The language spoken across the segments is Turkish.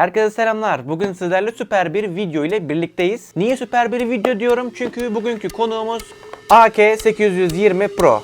Herkese selamlar. Bugün sizlerle süper bir video ile birlikteyiz. Niye süper bir video diyorum? Çünkü bugünkü konuğumuz AK820 Pro.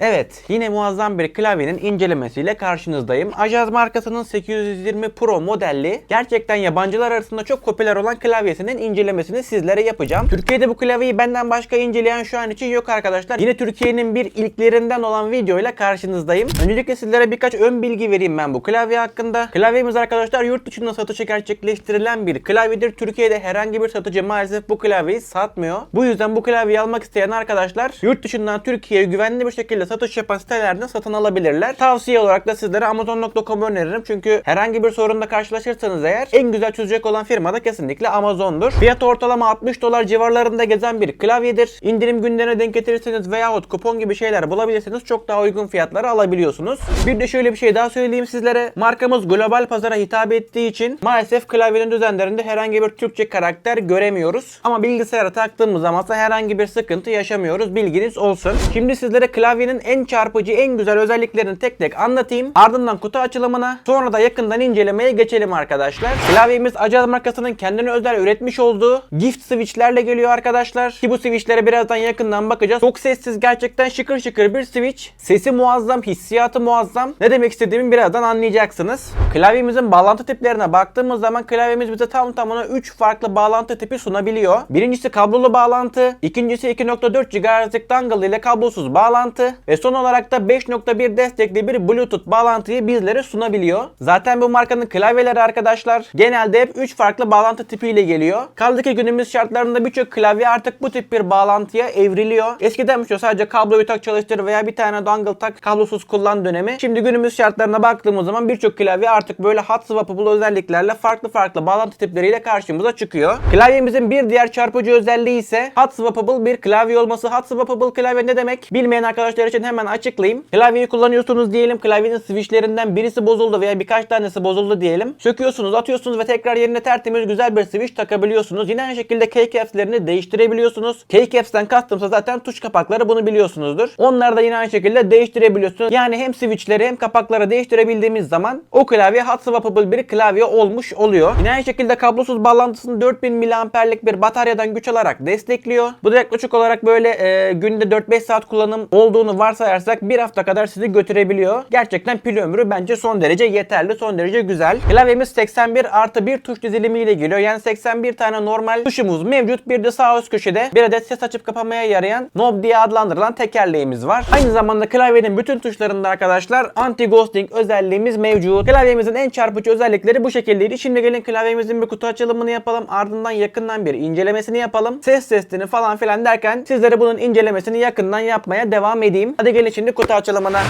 Evet, yine muazzam bir klavyenin incelemesiyle karşınızdayım. Ajaz markasının 820 Pro modelli, gerçekten yabancılar arasında çok popüler olan klavyesinin incelemesini sizlere yapacağım. Türkiye'de bu klavyeyi benden başka inceleyen şu an için yok arkadaşlar. Yine Türkiye'nin bir ilklerinden olan videoyla karşınızdayım. Öncelikle sizlere birkaç ön bilgi vereyim ben bu klavye hakkında. Klavyemiz arkadaşlar yurt dışında satışı gerçekleştirilen bir klavyedir. Türkiye'de herhangi bir satıcı maalesef bu klavyeyi satmıyor. Bu yüzden bu klavyeyi almak isteyen arkadaşlar yurt dışından Türkiye'ye güvenli bir şekilde satış yapan satın alabilirler. Tavsiye olarak da sizlere Amazon.com öneririm. Çünkü herhangi bir sorunla karşılaşırsanız eğer en güzel çözecek olan firma da kesinlikle Amazon'dur. Fiyatı ortalama 60 dolar civarlarında gezen bir klavyedir. İndirim günlerine denk getirirseniz veyahut kupon gibi şeyler bulabilirseniz çok daha uygun fiyatlara alabiliyorsunuz. Bir de şöyle bir şey daha söyleyeyim sizlere. Markamız global pazara hitap ettiği için maalesef klavyenin düzenlerinde herhangi bir Türkçe karakter göremiyoruz. Ama bilgisayara taktığımız zaman herhangi bir sıkıntı yaşamıyoruz. Bilginiz olsun. Şimdi sizlere klavyenin en çarpıcı, en güzel özelliklerini tek tek anlatayım. Ardından kutu açılımına, sonra da yakından incelemeye geçelim arkadaşlar. Klavyemiz Acaz markasının kendine özel üretmiş olduğu gift switchlerle geliyor arkadaşlar. Ki bu switchlere birazdan yakından bakacağız. Çok sessiz, gerçekten şıkır şıkır bir switch. Sesi muazzam, hissiyatı muazzam. Ne demek istediğimi birazdan anlayacaksınız. Klavyemizin bağlantı tiplerine baktığımız zaman klavyemiz bize tam tamına 3 farklı bağlantı tipi sunabiliyor. Birincisi kablolu bağlantı, ikincisi 2.4 GHz'lik dongle ile kablosuz bağlantı ve son olarak da 5.1 destekli bir Bluetooth bağlantıyı bizlere sunabiliyor. Zaten bu markanın klavyeleri arkadaşlar genelde hep 3 farklı bağlantı tipiyle geliyor. Kaldı ki günümüz şartlarında birçok klavye artık bu tip bir bağlantıya evriliyor. Eskiden şu sadece kabloyu tak çalıştır veya bir tane dongle tak kablosuz kullan dönemi. Şimdi günümüz şartlarına baktığımız zaman birçok klavye artık böyle hot swappable özelliklerle farklı farklı bağlantı tipleriyle karşımıza çıkıyor. Klavyemizin bir diğer çarpıcı özelliği ise hot swappable bir klavye olması. Hot swappable klavye ne demek? Bilmeyen arkadaşlar için hemen açıklayayım. Klavyeyi kullanıyorsunuz diyelim. Klavyenin switchlerinden birisi bozuldu veya birkaç tanesi bozuldu diyelim. Söküyorsunuz, atıyorsunuz ve tekrar yerine tertemiz güzel bir switch takabiliyorsunuz. Yine aynı şekilde keycaps'lerini değiştirebiliyorsunuz. Keycaps'ten kastımsa zaten tuş kapakları bunu biliyorsunuzdur. Onları da yine aynı şekilde değiştirebiliyorsunuz. Yani hem switchleri hem kapakları değiştirebildiğimiz zaman o klavye hot swappable bir klavye olmuş oluyor. Yine aynı şekilde kablosuz bağlantısını 4000 mAh'lik bir bataryadan güç alarak destekliyor. Bu da yaklaşık olarak böyle e, günde 4-5 saat kullanım olduğunu varsayarsak bir hafta kadar sizi götürebiliyor. Gerçekten pil ömrü bence son derece yeterli, son derece güzel. Klavyemiz 81 artı 1 tuş dizilimiyle geliyor. Yani 81 tane normal tuşumuz mevcut. Bir de sağ üst köşede bir adet ses açıp kapamaya yarayan knob diye adlandırılan tekerleğimiz var. Aynı zamanda klavyenin bütün tuşlarında arkadaşlar anti ghosting özelliğimiz mevcut. Klavyemizin en çarpıcı özellikleri bu şekildeydi. Şimdi gelin klavyemizin bir kutu açılımını yapalım. Ardından yakından bir incelemesini yapalım. Ses testini falan filan derken sizlere bunun incelemesini yakından yapmaya devam edeyim. Hadi gelin şimdi kutu açılımına.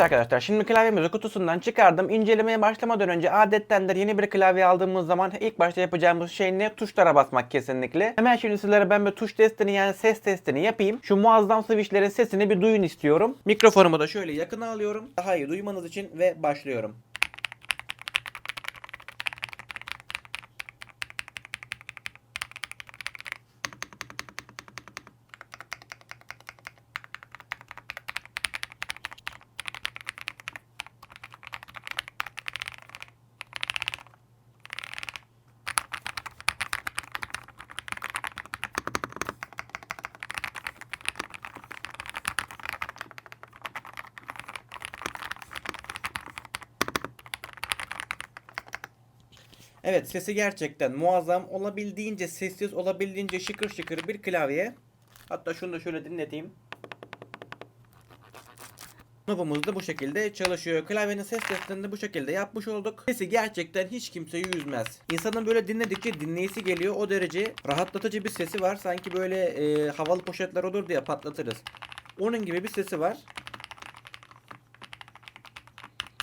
Arkadaşlar şimdi klavyemizi kutusundan çıkardım. İncelemeye başlamadan önce adettendir yeni bir klavye aldığımız zaman ilk başta yapacağımız şey ne? Tuşlara basmak kesinlikle. Hemen şimdi sizlere ben bir tuş testini yani ses testini yapayım. Şu muazzam switchlerin sesini bir duyun istiyorum. Mikrofonumu da şöyle yakına alıyorum. Daha iyi duymanız için ve başlıyorum. Evet sesi gerçekten muazzam. Olabildiğince sessiz, olabildiğince şıkır şıkır bir klavye. Hatta şunu da şöyle dinleteyim. Novumuz da bu şekilde çalışıyor. Klavyenin ses testini de bu şekilde yapmış olduk. Sesi gerçekten hiç kimseyi üzmez. İnsanın böyle dinledikçe dinleyisi geliyor. O derece rahatlatıcı bir sesi var. Sanki böyle e, havalı poşetler olur diye patlatırız. Onun gibi bir sesi var.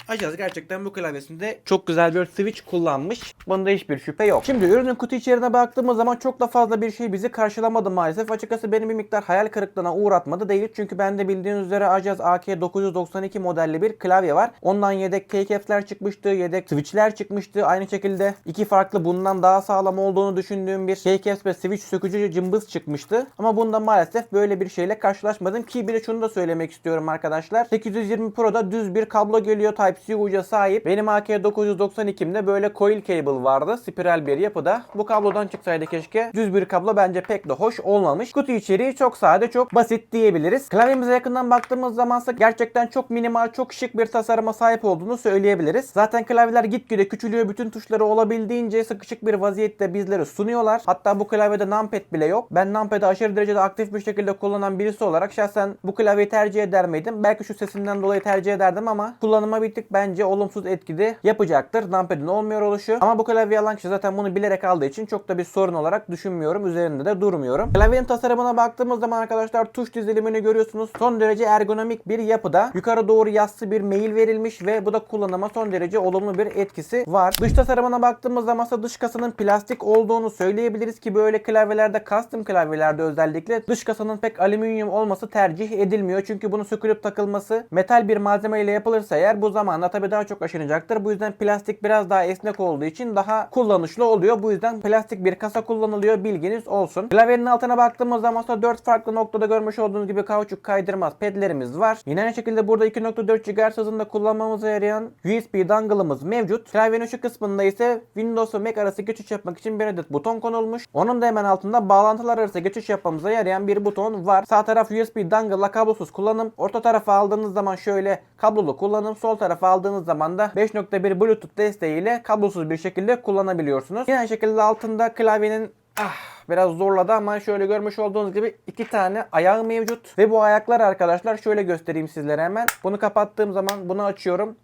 Acaz gerçekten bu klavyesinde çok güzel bir switch kullanmış. Bunda hiçbir şüphe yok. Şimdi ürünün kutu içeriğine baktığımız zaman çok da fazla bir şey bizi karşılamadı maalesef. Açıkçası benim bir miktar hayal kırıklığına uğratmadı değil. Çünkü bende bildiğiniz üzere Acaz AK992 modelli bir klavye var. Ondan yedek keycaps'ler çıkmıştı, yedek switch'ler çıkmıştı. Aynı şekilde iki farklı bundan daha sağlam olduğunu düşündüğüm bir keycaps ve switch sökücü cımbız çıkmıştı. Ama bunda maalesef böyle bir şeyle karşılaşmadım ki bir de şunu da söylemek istiyorum arkadaşlar. 820 Pro'da düz bir kablo geliyor Type-C uca sahip. Benim AK992'mde böyle coil cable vardı. Spiral bir yapıda. Bu kablodan çıksaydı keşke. Düz bir kablo bence pek de hoş olmamış. Kutu içeriği çok sade, çok basit diyebiliriz. Klavyemize yakından baktığımız zamansa gerçekten çok minimal, çok şık bir tasarıma sahip olduğunu söyleyebiliriz. Zaten klavyeler gitgide küçülüyor. Bütün tuşları olabildiğince sıkışık bir vaziyette bizlere sunuyorlar. Hatta bu klavyede numpad bile yok. Ben numpad'i aşırı derecede aktif bir şekilde kullanan birisi olarak şahsen bu klavyeyi tercih eder miydim? Belki şu sesinden dolayı tercih ederdim ama kullanıma bir bence olumsuz etkide yapacaktır. Numpad'in olmuyor oluşu. Ama bu klavye alan kişi zaten bunu bilerek aldığı için çok da bir sorun olarak düşünmüyorum. Üzerinde de durmuyorum. Klavyenin tasarımına baktığımız zaman arkadaşlar tuş dizilimini görüyorsunuz. Son derece ergonomik bir yapıda. Yukarı doğru yassı bir mail verilmiş ve bu da kullanıma son derece olumlu bir etkisi var. Dış tasarımına baktığımız zaman ise dış kasanın plastik olduğunu söyleyebiliriz ki böyle klavyelerde custom klavyelerde özellikle dış kasanın pek alüminyum olması tercih edilmiyor. Çünkü bunu sökülüp takılması metal bir malzeme ile yapılırsa eğer bu zamanla tabii daha çok aşınacaktır. Bu yüzden plastik biraz daha esnek olduğu için daha kullanışlı oluyor. Bu yüzden plastik bir kasa kullanılıyor. Bilginiz olsun. Klavyenin altına baktığımız zaman ise 4 farklı noktada görmüş olduğunuz gibi kauçuk kaydırmaz pedlerimiz var. Yine aynı şekilde burada 2.4 GHz hızında kullanmamıza yarayan USB dongle'ımız mevcut. Klavyenin şu kısmında ise Windows ve Mac arası geçiş yapmak için bir adet buton konulmuş. Onun da hemen altında bağlantılar arası geçiş yapmamıza yarayan bir buton var. Sağ taraf USB dongle'la kablosuz kullanım. Orta tarafa aldığınız zaman şöyle kablolu kullanım. Sol tarafa aldığınız zaman da 5.1 Bluetooth desteğiyle kablosuz bir şekilde kullanabiliyorsunuz. Yine aynı şekilde altında klavyenin ah biraz zorladı ama şöyle görmüş olduğunuz gibi iki tane ayağı mevcut. Ve bu ayaklar arkadaşlar şöyle göstereyim sizlere hemen. Bunu kapattığım zaman bunu açıyorum.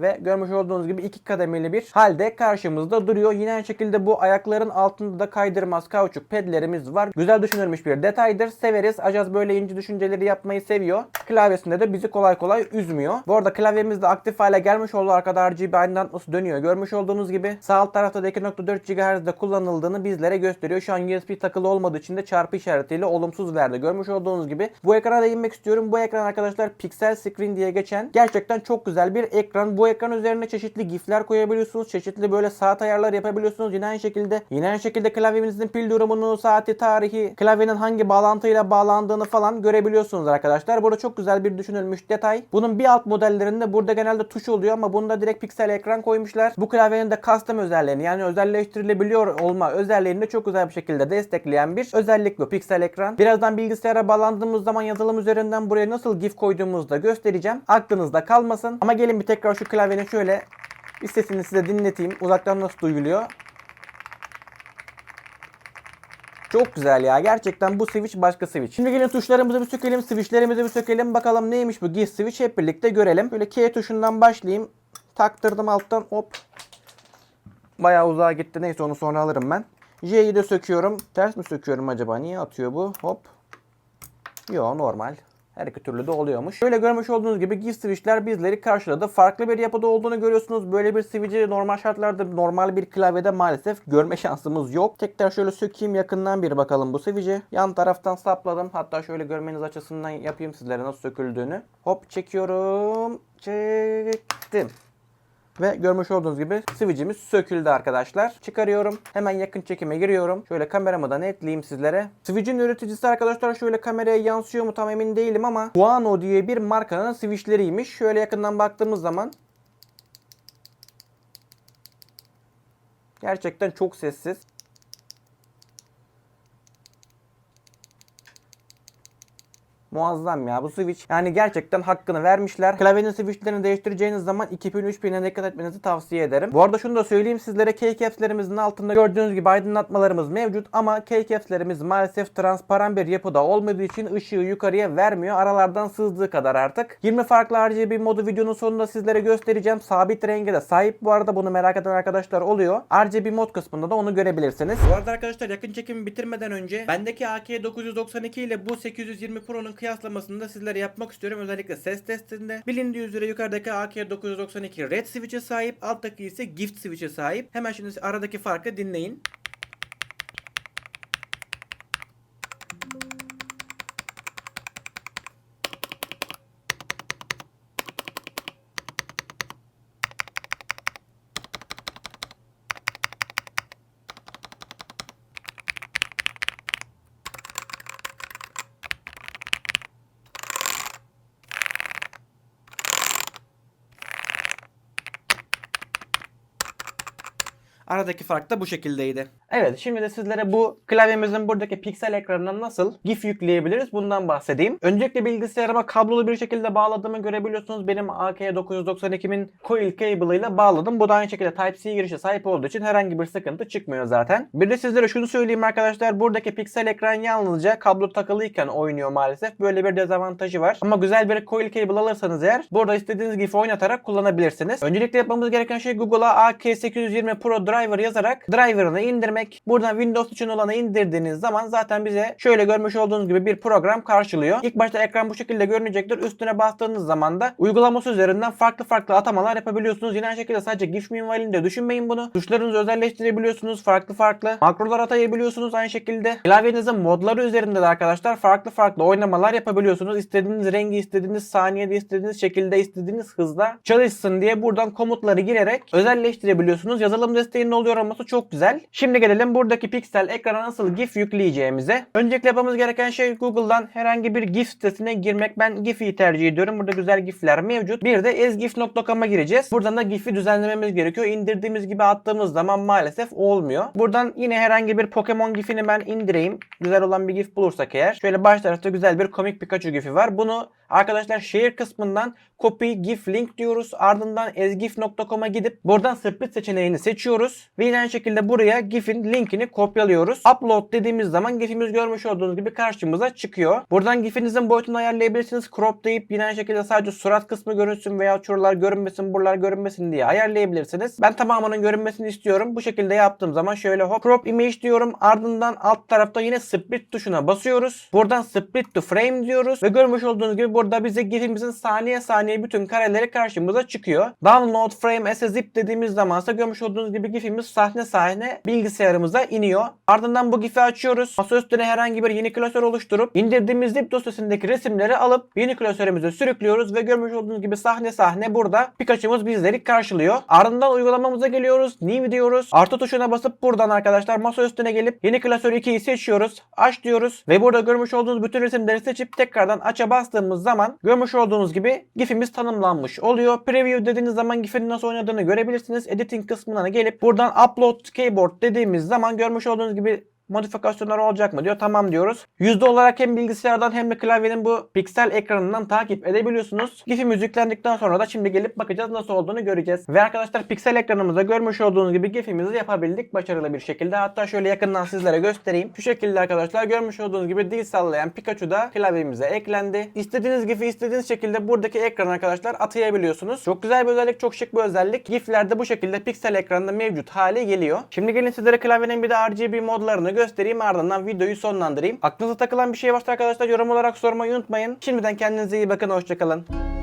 Ve görmüş olduğunuz gibi iki kademeli bir halde karşımızda duruyor. Yine aynı şekilde bu ayakların altında da kaydırmaz kauçuk pedlerimiz var. Güzel düşünülmüş bir detaydır. Severiz. Acaz böyle ince düşünceleri yapmayı seviyor. Klavyesinde de bizi kolay kolay üzmüyor. Bu arada klavyemiz de aktif hale gelmiş oldu. Arkada RGB aydınlatması dönüyor. Görmüş olduğunuz gibi sağ alt tarafta da 2.4 GHz'de kullanıldığını bizlere gösteriyor. Şu an USB takılı olmadığı için de çarpı işaretiyle olumsuz verdi. Görmüş olduğunuz gibi. Bu ekrana değinmek istiyorum. Bu ekran arkadaşlar Pixel Screen diye geçen gerçekten çok güzel bir ekran. Bu ekran üzerine çeşitli gifler koyabiliyorsunuz. Çeşitli böyle saat ayarlar yapabiliyorsunuz. Yine aynı şekilde yine aynı şekilde klavyenizin pil durumunu, saati, tarihi, klavyenin hangi bağlantıyla bağlandığını falan görebiliyorsunuz arkadaşlar. Burada çok güzel bir düşünülmüş detay. Bunun bir alt modellerinde burada genelde tuş oluyor ama bunda direkt piksel ekran koymuşlar. Bu klavyenin de custom özelliğini yani özelleştirilebiliyor olma özelliğini de çok güzel bir şekilde destekleyen bir özellik bu piksel ekran. Birazdan bilgisayara bağlandığımız zaman yazılım üzerinden buraya nasıl gif koyduğumuzu da göstereceğim. Aklınızda kalmasın. Ama gelin bir tekrar şu klavyenin şöyle bir sesini size dinleteyim. Uzaktan nasıl duyuluyor. Çok güzel ya. Gerçekten bu switch başka switch. Şimdi gelin tuşlarımızı bir sökelim. Switchlerimizi bir sökelim. Bakalım neymiş bu GIF switch hep birlikte görelim. Böyle K tuşundan başlayayım. Taktırdım alttan hop. Bayağı uzağa gitti. Neyse onu sonra alırım ben. J'yi de söküyorum. Ters mi söküyorum acaba? Niye atıyor bu? Hop. Yo normal. Her iki türlü de oluyormuş. Şöyle görmüş olduğunuz gibi GIF switchler bizleri karşıladı. Farklı bir yapıda olduğunu görüyorsunuz. Böyle bir switch'i normal şartlarda normal bir klavyede maalesef görme şansımız yok. Tekrar şöyle sökeyim yakından bir bakalım bu switch'i. Yan taraftan sapladım. Hatta şöyle görmeniz açısından yapayım sizlere nasıl söküldüğünü. Hop çekiyorum. Çektim. Ve görmüş olduğunuz gibi switch'imiz söküldü arkadaşlar. Çıkarıyorum. Hemen yakın çekime giriyorum. Şöyle kameramı da netleyeyim sizlere. Switch'in üreticisi arkadaşlar şöyle kameraya yansıyor mu tam emin değilim ama Huano diye bir markanın switch'leriymiş. Şöyle yakından baktığımız zaman Gerçekten çok sessiz. Muazzam ya bu switch. Yani gerçekten hakkını vermişler. Klavyenin switchlerini değiştireceğiniz zaman 2000-3000'e dikkat etmenizi tavsiye ederim. Bu arada şunu da söyleyeyim sizlere keycaps'lerimizin altında gördüğünüz gibi aydınlatmalarımız mevcut ama keycaps'lerimiz maalesef transparan bir yapıda olmadığı için ışığı yukarıya vermiyor. Aralardan sızdığı kadar artık. 20 farklı RGB modu videonun sonunda sizlere göstereceğim. Sabit renge de sahip bu arada bunu merak eden arkadaşlar oluyor. RGB mod kısmında da onu görebilirsiniz. Bu arada arkadaşlar yakın çekimi bitirmeden önce bendeki AK992 ile bu 820 Pro'nun kıyaslamasını da sizlere yapmak istiyorum. Özellikle ses testinde. Bilindiği üzere yukarıdaki AK992 red switch'e sahip, alttaki ise gift switch'e sahip. Hemen şimdi aradaki farkı dinleyin. Aradaki fark da bu şekildeydi. Evet şimdi de sizlere bu klavyemizin buradaki piksel ekranına nasıl GIF yükleyebiliriz bundan bahsedeyim. Öncelikle bilgisayarıma kablolu bir şekilde bağladığımı görebiliyorsunuz. Benim AK992'min coil cable ile bağladım. Bu da aynı şekilde Type-C girişe sahip olduğu için herhangi bir sıkıntı çıkmıyor zaten. Bir de sizlere şunu söyleyeyim arkadaşlar. Buradaki piksel ekran yalnızca kablo takılıyken oynuyor maalesef. Böyle bir dezavantajı var. Ama güzel bir coil cable alırsanız eğer burada istediğiniz GIF'i oynatarak kullanabilirsiniz. Öncelikle yapmamız gereken şey Google'a AK820 Pro Driver yazarak driver'ını indirmek. Buradan Windows için olanı indirdiğiniz zaman zaten bize şöyle görmüş olduğunuz gibi bir program karşılıyor. İlk başta ekran bu şekilde görünecektir. Üstüne bastığınız zaman da uygulaması üzerinden farklı farklı atamalar yapabiliyorsunuz. Yine aynı şekilde sadece GIF minvalinde düşünmeyin bunu. Tuşlarınızı özelleştirebiliyorsunuz. Farklı farklı makrolar atayabiliyorsunuz aynı şekilde. Klavyenizin modları üzerinde de arkadaşlar farklı farklı oynamalar yapabiliyorsunuz. İstediğiniz rengi, istediğiniz saniyede, istediğiniz şekilde, istediğiniz hızda çalışsın diye buradan komutları girerek özelleştirebiliyorsunuz. Yazılım desteğinin oluyor olması çok güzel. Şimdi gelelim buradaki piksel ekrana nasıl GIF yükleyeceğimize. Öncelikle yapmamız gereken şey Google'dan herhangi bir GIF sitesine girmek. Ben GIF'i tercih ediyorum. Burada güzel GIF'ler mevcut. Bir de ezgif.com'a gireceğiz. Buradan da GIF'i düzenlememiz gerekiyor. İndirdiğimiz gibi attığımız zaman maalesef olmuyor. Buradan yine herhangi bir Pokemon GIF'ini ben indireyim. Güzel olan bir GIF bulursak eğer. Şöyle baş tarafta güzel bir komik Pikachu GIF'i var. Bunu arkadaşlar share kısmından copy GIF link diyoruz. Ardından ezgif.com'a gidip buradan split seçeneğini seçiyoruz. Ve yine aynı şekilde buraya GIF'in linkini kopyalıyoruz. Upload dediğimiz zaman GIF'imiz görmüş olduğunuz gibi karşımıza çıkıyor. Buradan GIF'inizin boyutunu ayarlayabilirsiniz. Crop deyip yine aynı şekilde sadece surat kısmı görünsün veya şuralar görünmesin, buralar görünmesin diye ayarlayabilirsiniz. Ben tamamının görünmesini istiyorum. Bu şekilde yaptığım zaman şöyle hop crop image diyorum. Ardından alt tarafta yine split tuşuna basıyoruz. Buradan split to frame diyoruz ve görmüş olduğunuz gibi burada bize GIF'imizin saniye saniye bütün kareleri karşımıza çıkıyor. Download frame as a zip dediğimiz zaman ise görmüş olduğunuz gibi GIF'imiz sahne sahne bilgisayarımıza iniyor. Ardından bu GIF'i açıyoruz. Masa üstüne herhangi bir yeni klasör oluşturup indirdiğimiz zip dosyasındaki resimleri alıp yeni klasörümüze sürüklüyoruz ve görmüş olduğunuz gibi sahne sahne burada Pikachu'muz bizleri karşılıyor. Ardından uygulamamıza geliyoruz. New diyoruz. Artı tuşuna basıp buradan arkadaşlar masa üstüne gelip yeni klasör 2'yi seçiyoruz. Aç diyoruz ve burada görmüş olduğunuz bütün resimleri seçip tekrardan aç'a bastığımız zaman görmüş olduğunuz gibi GIF'imiz tanımlanmış oluyor. Preview dediğiniz zaman GIF'in nasıl oynadığını görebilirsiniz. Editing kısmına gelip buradan upload keyboard dediğimiz zaman görmüş olduğunuz gibi modifikasyonlar olacak mı diyor. Tamam diyoruz. Yüzde olarak hem bilgisayardan hem de klavyenin bu piksel ekranından takip edebiliyorsunuz. GIF'imiz yüklendikten sonra da şimdi gelip bakacağız nasıl olduğunu göreceğiz. Ve arkadaşlar piksel ekranımızda görmüş olduğunuz gibi GIF'imizi yapabildik başarılı bir şekilde. Hatta şöyle yakından sizlere göstereyim. Şu şekilde arkadaşlar görmüş olduğunuz gibi dil sallayan Pikachu da klavyemize eklendi. İstediğiniz GIF'i istediğiniz şekilde buradaki ekran arkadaşlar atayabiliyorsunuz. Çok güzel bir özellik, çok şık bir özellik. GIF'lerde bu şekilde piksel ekranda mevcut hale geliyor. Şimdi gelin sizlere klavyenin bir de RGB modlarını göstereyim ardından videoyu sonlandırayım. Aklınıza takılan bir şey varsa arkadaşlar yorum olarak sormayı unutmayın. Şimdiden kendinize iyi bakın hoşçakalın.